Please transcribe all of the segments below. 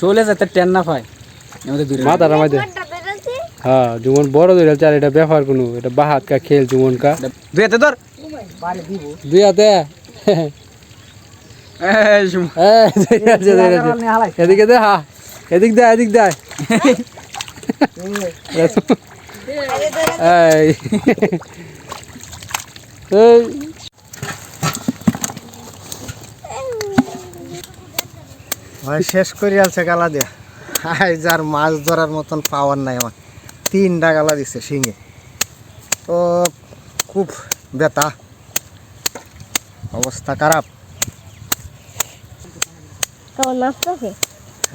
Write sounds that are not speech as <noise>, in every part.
চলে যেতে টেন না পায়। আমাদের দূরে হ্যাঁ যেমন বড় চার এটা ব্যাপার কোনো এটা বাহাত কা খেল যেমন কা। দুই হাতে ধর। দুই হাতে। এদিকে দে হা। এদিক দে এদিক দে। <laughs> এই। ভাই শেষ করে আলছে গালা দিয়া। হাই যার মাছ ধরার মতন পাওয়ার নাই আমার। তিনটা গালা দিছে শিঙে। তো খুব ব্যথা। অবস্থা খারাপ।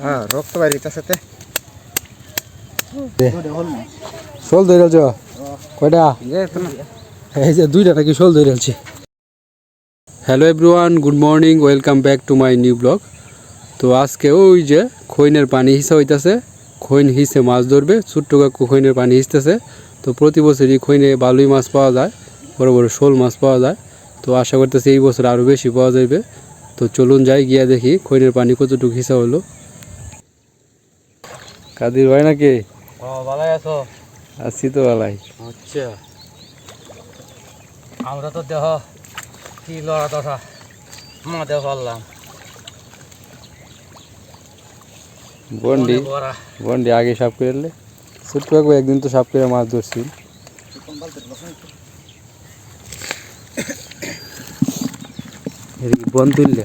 হ্যাঁ রক্ত তে। শোল ধরে আলছ কয়টা। এই যে দুইটা নাকি শোল ধরে আলছে hello everyone good morning welcome back to my new blog. তো আজকে ওই যে খৈনের পানি হিসা হইতেছে খৈন হিসে মাছ ধরবে ছোট্ট কাকু খৈনের পানি হিসতেছে। তো প্রতি বছরই খৈনে বালুই মাছ পাওয়া যায় বড় বড় শোল মাছ পাওয়া যায়। তো আশা করতেছি এই বছর আরও বেশি পাওয়া যাবে তো চলুন যাই গিয়া দেখি খৈনের পানি কতটুকু হিসা হলো। কাদির ভাই নাকি? ভালো আছো? আছি তো ভালাই। আচ্ছা। আমরা তো দেহ কি লড়া দশা মা দেহ পারলাম। বন্ডি বন্ডি আগে সাপ করে এলে ছোট্ট কাকু একদিন তো সাপ করে মাছ ধরছি। বন তুললে।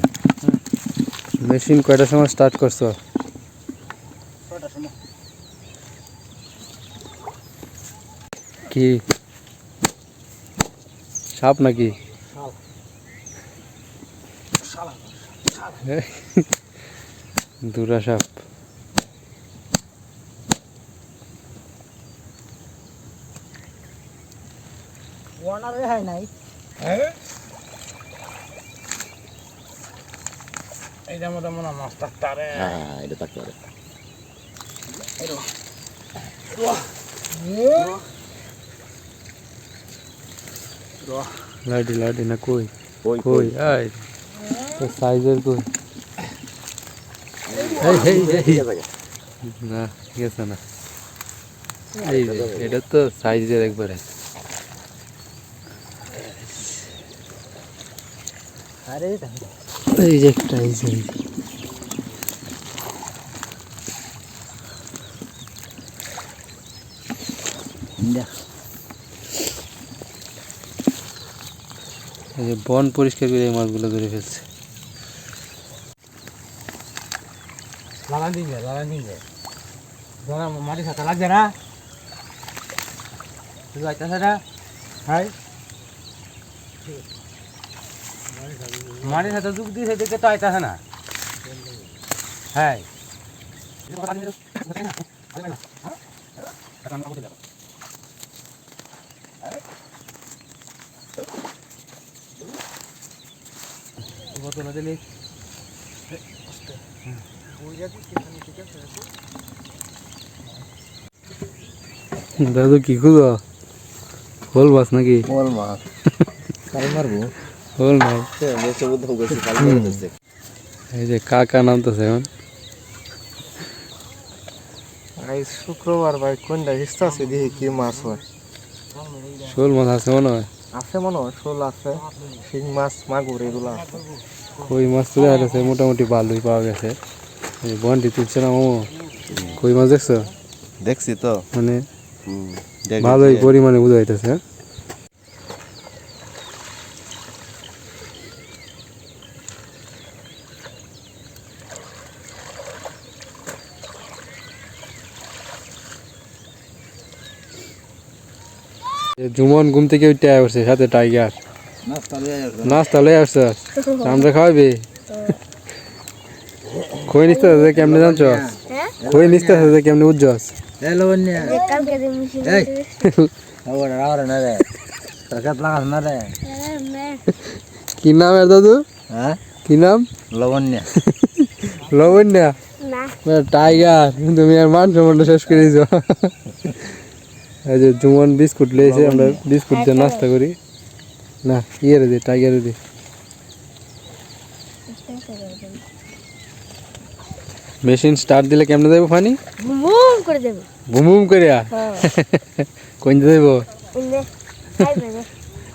মেশিন কয়টার সময় স্টার্ট করছ? কি? সাপ নাকি? দুরা সাপ। ওনারে হয় নাই। এইটার মধ্যে মনে হয় মাছ থাকতে পারে লাডি লাডি না কই? কই আই তো সাইজের কই? এই এই এই না গেছে না। এটা তো সাইজের একবারে। এই যে একটা এই যে। এই যে। বন পরিষ্কার করে এই মাছগুলো ধরে ফেলছে। লাগান লাগান ধরা মাটি সাথে লাগছে না? তুই আইতাছে না? হাই মাটির সাথে যুগ দিয়েছে দেখে তো আইতাছে না হ্যাঁ বোতল দিলি দাদু কি খুঁজো হোল মাছ নাকি বল মাছ কাল মারবো কাল মারতেছে এই যে কাকা নামতেছে এখন। আজ শুক্রবার ভাই কোনটা হিস্তা আছে দেখি কি মাছ হয়। শোল মাছ আছে মনে হয়? আছে মনে হয় শোল আছে শিং মাছ মাগুর এগুলো আছে। কই মাছ তো দেখা মোটামুটি ভালোই পাওয়া গেছে। এই বন্ডি তুলছে না ও কই মাছ দেখছ? দেখছি তো। মানে ভালোই পরিমাণে বোঝা যাইতেছে জুমন ঘুম থেকে উঠে আসছে সাথে টাইগার নাস্তা লয়ে আসছে আমরা খাওয়াবি? খই নিতে আছে কেমনে জানছ? খই নিতে আছে কেমনে মিশিয়ে কি নাম এর দাদু? হ্যাঁ? কি নাম? লবণ্য। লবণ্যা। না। টাইগার তুমি আর মান সম্মানটা শেষ করে দিছো। এই যে জুমন বিস্কুট লিয়েছে আমরা বিস্কুট দিয়ে নাস্তা করি। না ইয়ে রে দি টাইগারে দি। মেশিন স্টার্ট দিলে কেমনে দেবো পানি? বুম করে দেবে। বুম বুম করে হ্যাঁ। কোন দেবো?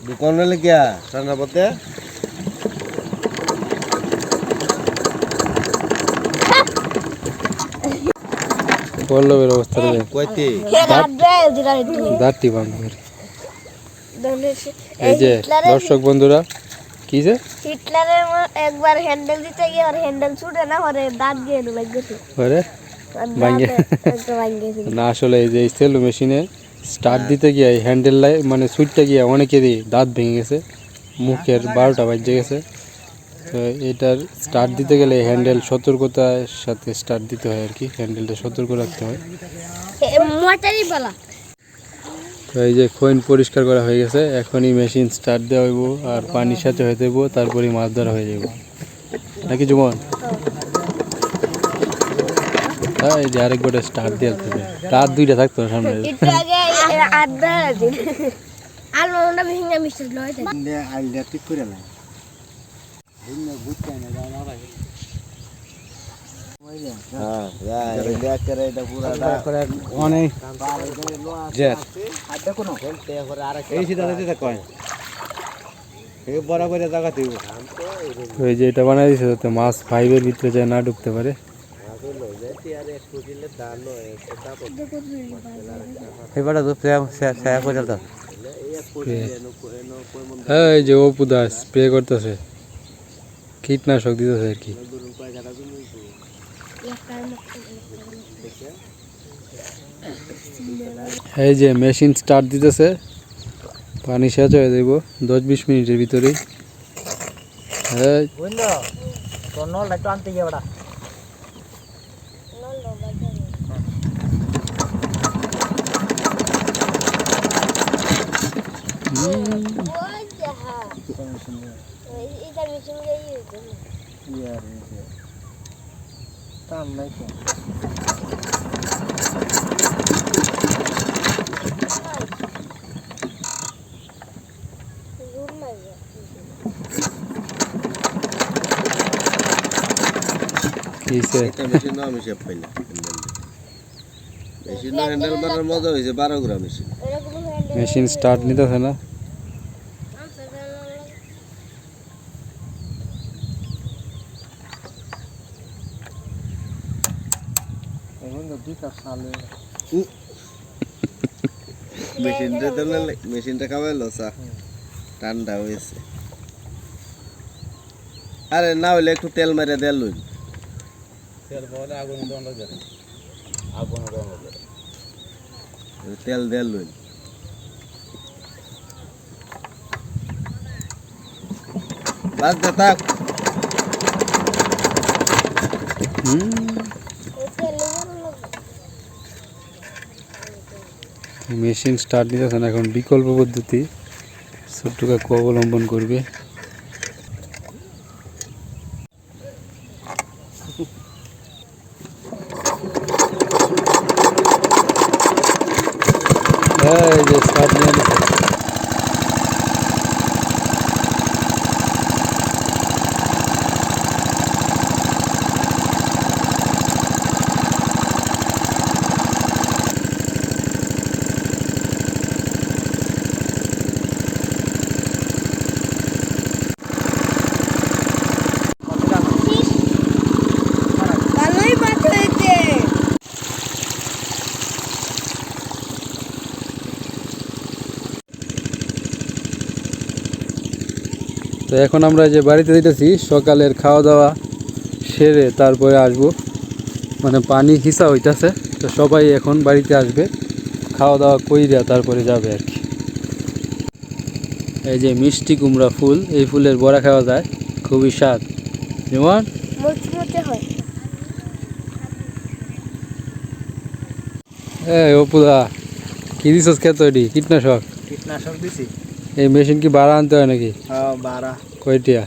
দোকান হলে গিয়া ঠান্ডা পথে পল্লবের অবস্থা কইতে। দাঁতটি ভাঙ করে এই যে দর্শক বন্ধুরা কি যে? হিটলারের একবার হ্যান্ডেল দিতে গিয়ে ওর হ্যান্ডেল ছুটে না ওরে দাঁত দিয়ে লাগছে করে ভাঙ্গে। না আসলে এই যে সেলু মেশিনে স্টার্ট দিতে গিয়ে হ্যান্ডেল লাই মানে সুইচটা গিয়ে অনেকেরই দাঁত ভেঙে গেছে। মুখের বারোটা বাজে গেছে। তো এটার স্টার্ট দিতে গেলে হ্যান্ডেল সতর্কতার সাথে স্টার্ট দিতে হয় আর কি হ্যান্ডেলটা সতর্ক রাখতে হয় তো এই যে খৈন পরিষ্কার করা হয়ে গেছে এখনই মেশিন স্টার্ট দেওয়া হইব আর পানির সাথে হয়ে দেবো তারপরে মাছ ধরা হয়ে যাব নাকি জুমন হ্যাঁ এই যে আরেক গোটা স্টার্ট দিয়ে হবে রাত দুইটা থাকতো না সামনে মনটা ভেঙে মিষ্টি লয় আইডিয়া ঠিক করে এটা যে বানাই দিছে যাতে মাছ ফাইভের ভিতরে যায় না ঢুকতে পারে। এবারে তো এই যে অপুদা স্প্রে করতেছে। কীটনাশক দিতেছে আর কি। এই যে মেশিন স্টার্ট দিতেছে, পানি শেষ হয়ে যাইব, দশ বিশ মিনিটের ভিতরেই। হ্যাঁ টান নাই তো মেশিন না আমি শেপ পাইলাম মেশিন হ্যান্ডেল মারার মজা হয়েছে বারো গ্রাম মেশিন এরকম হ্যান্ডেল মেশিন স্টার্ট নিতেছে না এখন তো দুইটা সালে মেশিনটা খাওয়াইলো চা ঠান্ডা হয়েছে আরে না হইলে একটু তেল মেরে দেল লইন তেল দেল লইন বাস দে থাক মেশিন স্টার্ট নিতেছে না এখন বিকল্প পদ্ধতি ছোট্ট কাকু অবলম্বন করবে এই যে স্টার্ট নিয়ে নিছে। ভালোই মাছ হয়েছে তো এখন আমরা যে বাড়িতে দিতেছি সকালের খাওয়া দাওয়া সেরে তারপরে আসব। মানে পানি হিসা হইতাছে তো সবাই এখন বাড়িতে আসবে খাওয়া দাওয়া কইরা তারপরে যাবে আর কি। এই যে মিষ্টি কুমড়া ফুল এই ফুলের বড়া খাওয়া যায় খুবই স্বাদ। যেমন মুচমুচে এই অপুদা কি দিছস খেত এটি? কীটনাশক? কীটনাশক দিছি। এই মেশিন কি বাড়া আনতে হয় নাকি? হ্যাঁ বারা কয়টিয়া?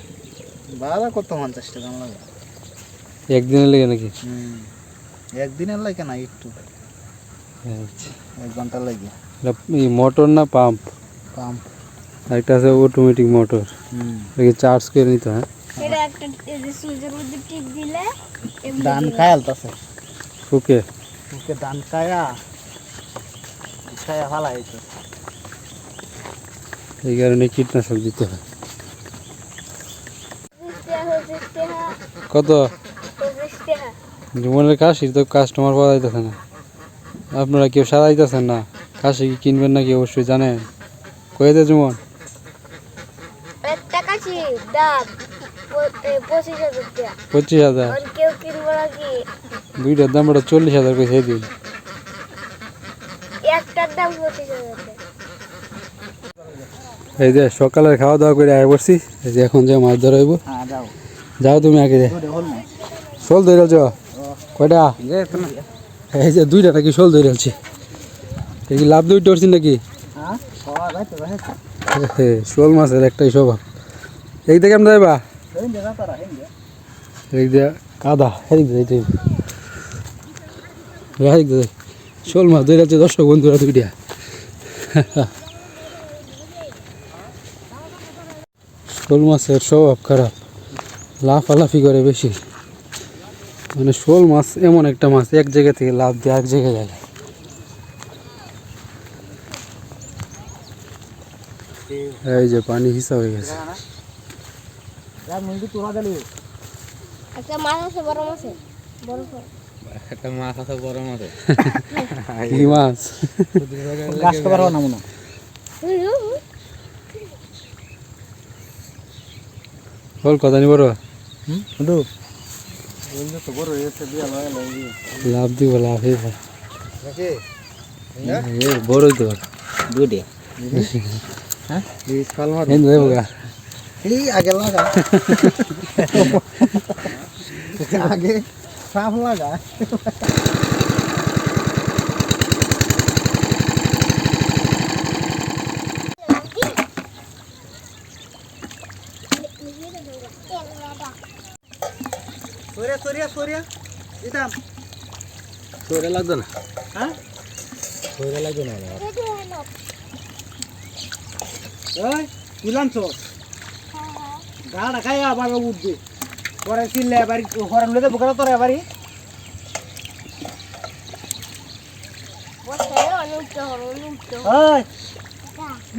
বারা কত পঞ্চাশ টাকা লাগে? একদিনের লেগে নাকি? হুম। একদিনের লাগে না একটু। আচ্ছা। এক ঘণ্টা লাগে। এটা ই মোটর না পাম্প? পাম্প। একটা আছে অটোমেটিক মোটর হুম। এটাকে চার্জ করে নিতে হয় এটা একটা এই যে সুইচের মধ্যে টিপ দিলে এমনি ধান খায় আলতাছে ওকে ওকে ধান খায়া খায়া হয়েছে এই কারণে কীটনাশক দিতে হয় পঁচিশ টাকা, পঁচিশ টাকা, কত। জীবনের কাশির তো কাস্টমার পাওয়া যাইতেছে না। আপনারা কেউ সারাইতেছেন না। কাশি কি কিনবেন নাকি অবশ্যই জানেন। কয়ে দে জুমন? পঁচিশ হাজার দুইটার দাম ওটা চল্লিশ হাজার করে সেই দিন। এই যে সকালের খাওয়া দাওয়া করে আয় পড়ছি এই যে এখন যে মাছ ধরাইব হ্যাঁ যাও তুমি আগে। শোল ধরে আলছ কয়টা? এই যে দুইটা নাকি শোল ধরে আলছে। এই কি লাভ দুইটা উঠছি নাকি? শোল মাছের একটাই স্বভাব। এই দিকে কেমন যাইবা? যে কাদা। হেদিক দে এই হেদিক দে শোল মাছ ধরে আছে দর্শক বন্ধুরা দুইটা শোল মাছের স্বভাব খারাপ। লাফালাফি করে বেশি। মানে শোল মাছ এমন একটা মাছ এক জায়গা থেকে লাভ দিয়ে এক জায়গায় যায়। এই যে পানি হিসাব হয়ে গেছে। মনে কথা নি বড়? দু বললে তো বড় হয়েছে বিয়া লাগা লাগি লাভ দিব লাভ হইব নাকি বড়ই তো দুডে হ্যাঁ এই ফাল মার হেন দেবো গা এই আগে লাগা আগে সাফ লাগা সরিয়া সরিয়া সরিয়া দিতাম তোরে লাগতো না? হ্যাঁ? তোরে লাগতো না ওই দিলাম তো গাড়া খাই আবার উঠবে। পরে চিল্লে বাড়ি হরান লেদে বুকাটা তোর বাড়ি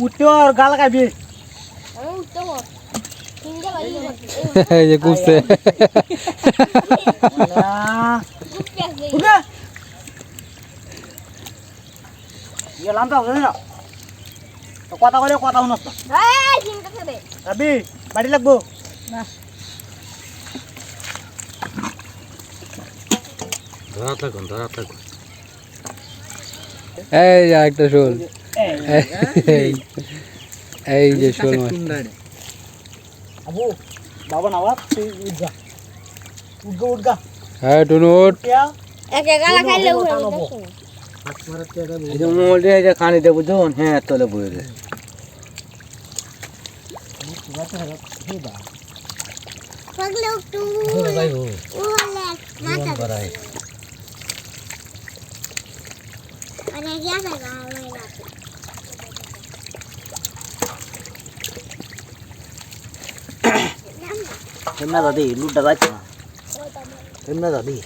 উঠতে আর গাল আমি উঠতে এই যে কুপছে কথা বলে কথা শুনস যাবি বাড়ি লাগবো ধরা থাকুন ধরা থাকুন এই যে একটা শোল এই- এই যে শোল মাছ আবু বাবা নাওয়া তুই উঠগা উঠগা উঠগা হ্যাঁ টুনু ওঠ উঠিয়া একে গালা খাইলে উঠে টানবো। এই যে মোবাইলটা এই যে কানি দেবো যখন হ্যাঁ তোলে বই রে পাগলে একটু যাইবো উহলে মাথা করাই মানে গিয়া থাকে এমনা দাদি লুড্ডা যাচ্ছে না এমনা দাদি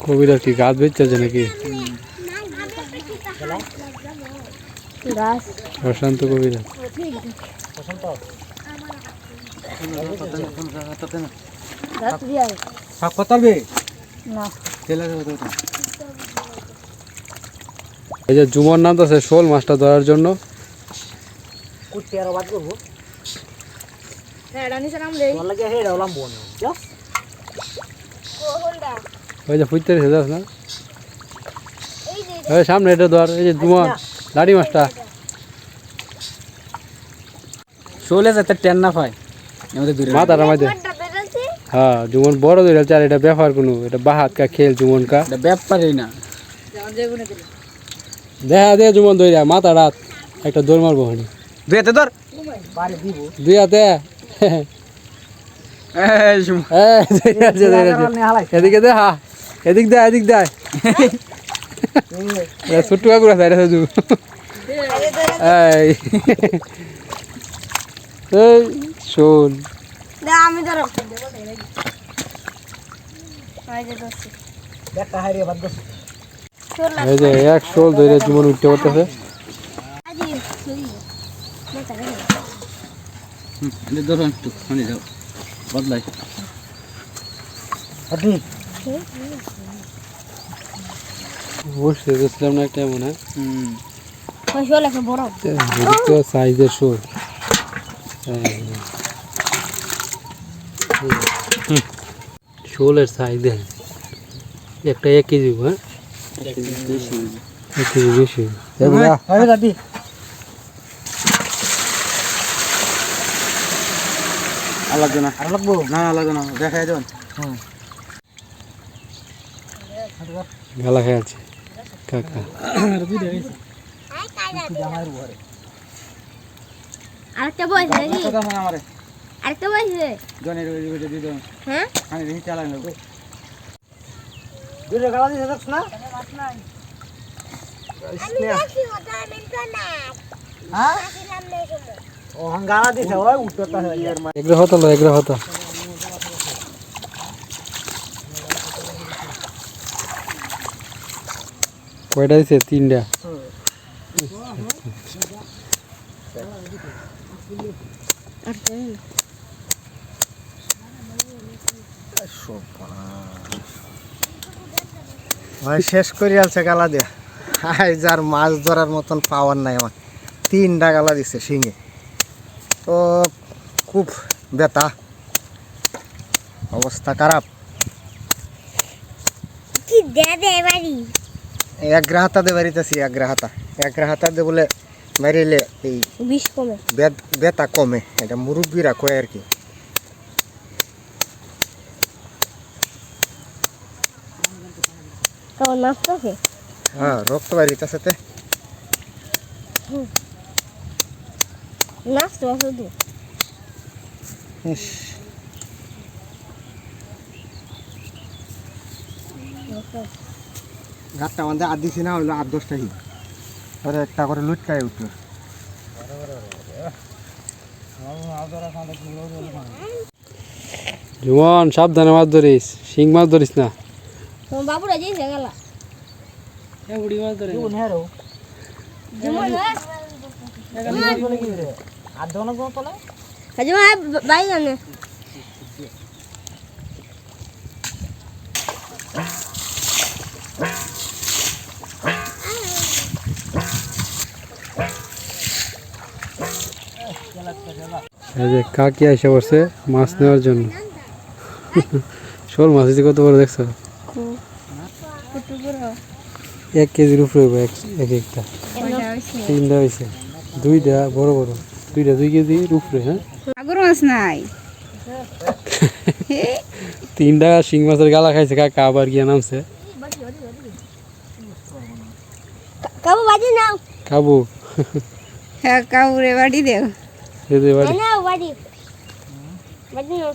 কবিরা কি গাছ বেচছে নাকি প্রশান্ত কবিরা পাতাবে না। তেলে দেবো তো এই যে জুমর নাম আছে শোল মাছটা ধরার জন্য। হ্যাঁ তোর ওই যে ফুটতে রেখে যাস না ওই সামনে এটা ধর এই যে জুমর লাড়ি মাছটা। শোলে যাতে টেন না পায়। আমাদের দূরে মাথাটা মাঝে হ্যাঁ জুমন বড় ধরে চার এটা ব্যাপার কোনো এটা বাহাত কা খেল জুমন কা। এটা ব্যাপারই না। দেখা দে জুমন ধরে মাথা রাত একটা দৌড় মারবো হনি। দুয়েতে ধর। বাড়ি দুই হাতে এই, ধরে ধরে আছে। এদিকে দে হা এদিক দে এদিক দে ছোট্ট কাকুর আছে এটা এই এই শোন। আমি ধরো এই যে। এক শোল ধরে জীবন উঠতে করতেছে ধরো একটু যাও বদলাই। বসে গেছিলাম না একটা মনে হয়? ওই শোল একটা বড় এদিকে সাইজের শোল শোলের সাইজ দেখেন। একটা এক কেজি হ্যাঁ? এক কেজি বেশি হয় দাদি আর লাগবে না। আর লাগবো? না না লাগবে না। দেখাই দেবেন গালা খেয়ে আছে। কাকা। আরেকটা বয়স নাকি? কেমন আমারে আরেকটা বয়স জনের ওইটা দিয়ে দেবেন হ্যাঁ? আমি রেখে চালাই নেব দুটো গালা দিছে দেখছ না? হ্যাঁ? ও হাং গালা দিছে ওই উঠতে ইয়ার মা এগুলো হতো না এগুলো হতো। কয়টা দিছে তিনটা। ভাই শেষ করে আলছে গালা দিয়া। আই যার মাছ ধরার মতন পাওয়ার নাই আমার। তিনটা গালা দিছে শিঙে। তো খুব বেতা অবস্থা খারাপ। কি দে দে বাড়ি? এক গ্রাহাতা দে বাড়িতেছি এক গ্রাহাতা। এক গ্রাহাতা দে বলে মারিলে এই বিষ কমে। বেত- বেতা কমে। এটা মুরব্বীরা কয় আর কি। কেমন থাকে হ্যাঁ রক্ত বাড়িতেছে তে। আমাদের আর দিছি না হইল আট দশটা ওরে একটা করে লুটকায় উঠল। জুমন সাবধানে মাছ ধরিস শিং মাছ ধরিস না। তোমার বাবুরা যেছে গেল। হাজু ভাই বাই জানে এই যে কাকি এসে বসে মাছ নেওয়ার জন্য। শোল মাছ কত বড় দেখছ? এক কেজির উপরে হইবো এক এক একটা। তিনটা হয়েছে দুইটা বড় বড়। দুইটা দুই কেজির উপরে হ্যাঁ? মাগুর মাছ নাই। তিনটা শিং মাছের গালা খাইছে কাকা আবার গিয়ে নামছে। কাবু বাজি নাও। খাব হ্যাঁ কাউরে বাড়ি দেও। নাও বাজি। বাজি নাও।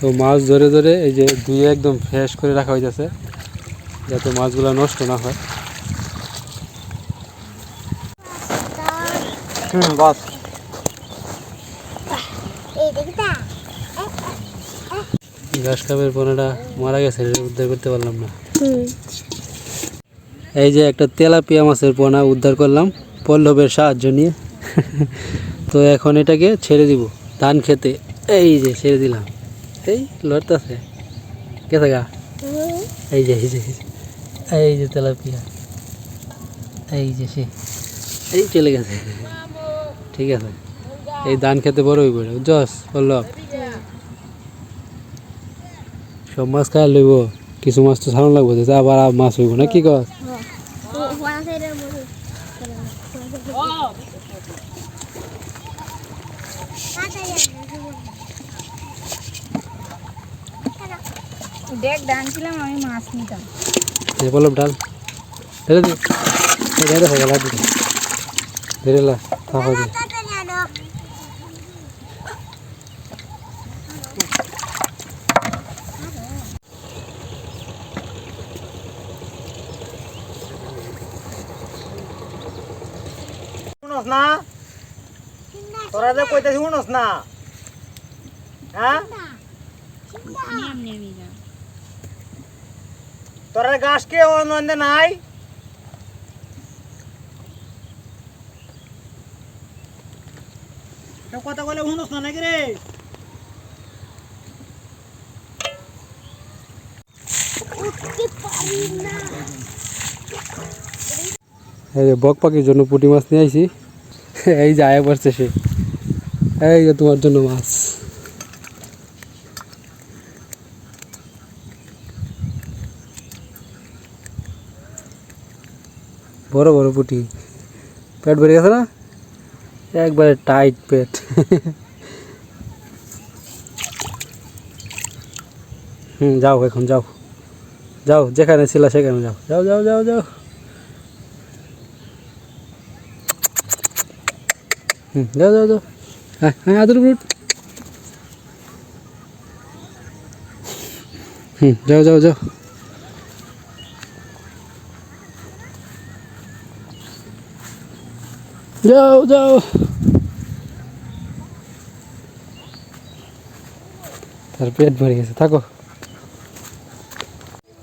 তো মাছ ধরে ধরে এই যে দুই একদম ফ্রেশ করে রাখা হইতেছে যাতে মাছগুলো নষ্ট না হয়। হুম বস। ঘাস কাপের পোনাটা মারা গেছে উদ্ধার করতে পারলাম না। এই যে একটা তেলাপিয়া মাছের পোনা উদ্ধার করলাম পল্লবের সাহায্য নিয়ে। <laughs> তো এখন এটাকে ছেড়ে দিব ধান খেতে। এই যে ছেড়ে দিলাম। এই লড়তেছে। কেসে গা। এই যে এই যে এই যে, যে তেলাপিয়া। এই যে সে এই চলে গেছে। ঠিক আছে। এই ধান খেতে বড় হইব জস পল্লব? সব মাছ খাই লইব কিছু মাছ তো ছাড়ানো লাগবো তো আবার মাছ হইব না কি ওয়ান দেখ ডানছিলাম আমি মাছ নিতাম। বললাম ডাল। ধরে দি। ধরে হয়ে গেল ধরে লা তাহলে না? তোরা যে কইতে শুনস না? তোরা গাছ কে অন্য নাই কথা বলে শুনস না নাকি রে? বক পাখির জন্য পুঁটি মাছ নিয়ে আইছি। এই যে আয়া পড়ছে সে। এই তোমার জন্য মাছ। বড় বড় পুঁটি। পেট ভরে গেছে না? একবারে টাইট পেট। হুম, যাও এখন, যাও। যাও, যেখানে ছিল সেখানে যাও। যাও যাও যাও যাও। যাও যাও যাও। হ্যাঁ হ্যাঁ আদর হুম, যাও যাও যাও। যাও যাও। তার পেট ভরে গেছে থাকো।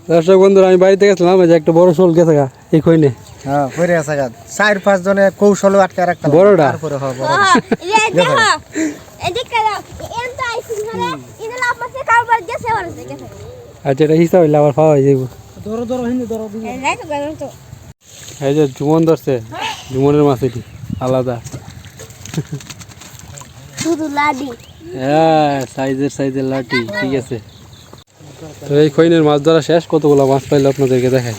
দর্শক বন্ধুরা আমি বাড়িতে গেছিলাম এই যে একটা বড় শোল গেছে গা এই কইনে হ্যাঁ আছে চার পাঁচ জনে কৌশল আটকে রাখতে বড়টা? তারপরে বড় এম তো লাভ মাসে কারবার গেছে গেছে। আচ্ছা এটা হিসাব হইলে আবার পাওয়া যাইব। এই যে জুমন ধরছে জুমনের মাছ এটি। আলাদা। হ্যাঁ সাইজের সাইজের লাঠি ঠিক আছে। তো এই খৈনের মাছ ধরা শেষ কতগুলো মাছ পাইলে আপনাদেরকে দেখাই।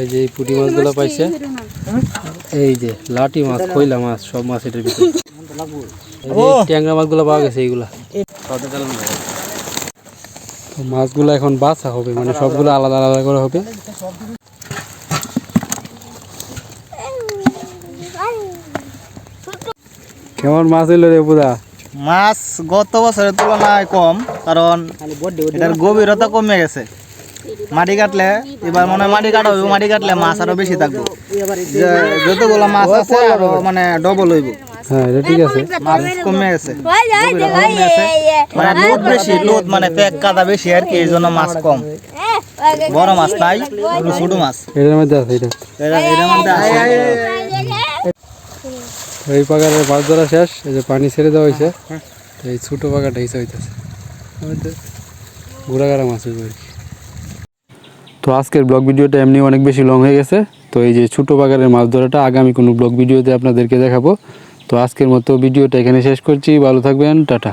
এই যে এই পুঁটি মাছগুলো পাইছে। এই যে লাঠি মাছ খৈলা মাছ সব মাছ এটার ভিতরে। ট্যাংরা মাছগুলো পাওয়া গেছে এইগুলা। মাছগুলো এখন বাছা হবে মানে সবগুলো আলাদা আলাদা করে হবে। কেমন মাছ হইল রে বুদা মাছ গত বছরের তুলনায় কম কারণ এটার গভীরতা কমে গেছে। মাটি কাটলে এবার মনে হয় মাটি কাটা হইব মাটি কাটলে মাছ আরও বেশি থাকবে। যে- যতগুলো মাছ আছে আরও মানে ডবল হইব। হ্যাঁ এটা ঠিক আছে। মাছ কমে গেছে। মানে লোদ বেশি লোদ মানে পেক কাদা বেশি আর কি এই জন্য মাছ কম। বড় মাছ হলো ছোট মাছ। এটার মধ্যে আছে এটা। এরা মধ্যে আছে। এই পাকারের মাছ ধরা শেষ এই যে পানি ছেড়ে দেওয়া হয়েছে। তো এই ছোটো পাকাটা হিসেবে হইতেছে ঘোরাঘাড়া মাছ হইব আর কি। তো আজকের ব্লগ ভিডিওটা এমনি অনেক বেশি লং হয়ে গেছে। তো এই যে ছোটো বাগানের মাছ ধরাটা আগামী কোনো ব্লগ ভিডিওতে আপনাদেরকে দেখাবো। তো আজকের মতো ভিডিওটা এখানে শেষ করছি। ভালো থাকবেন টাটা।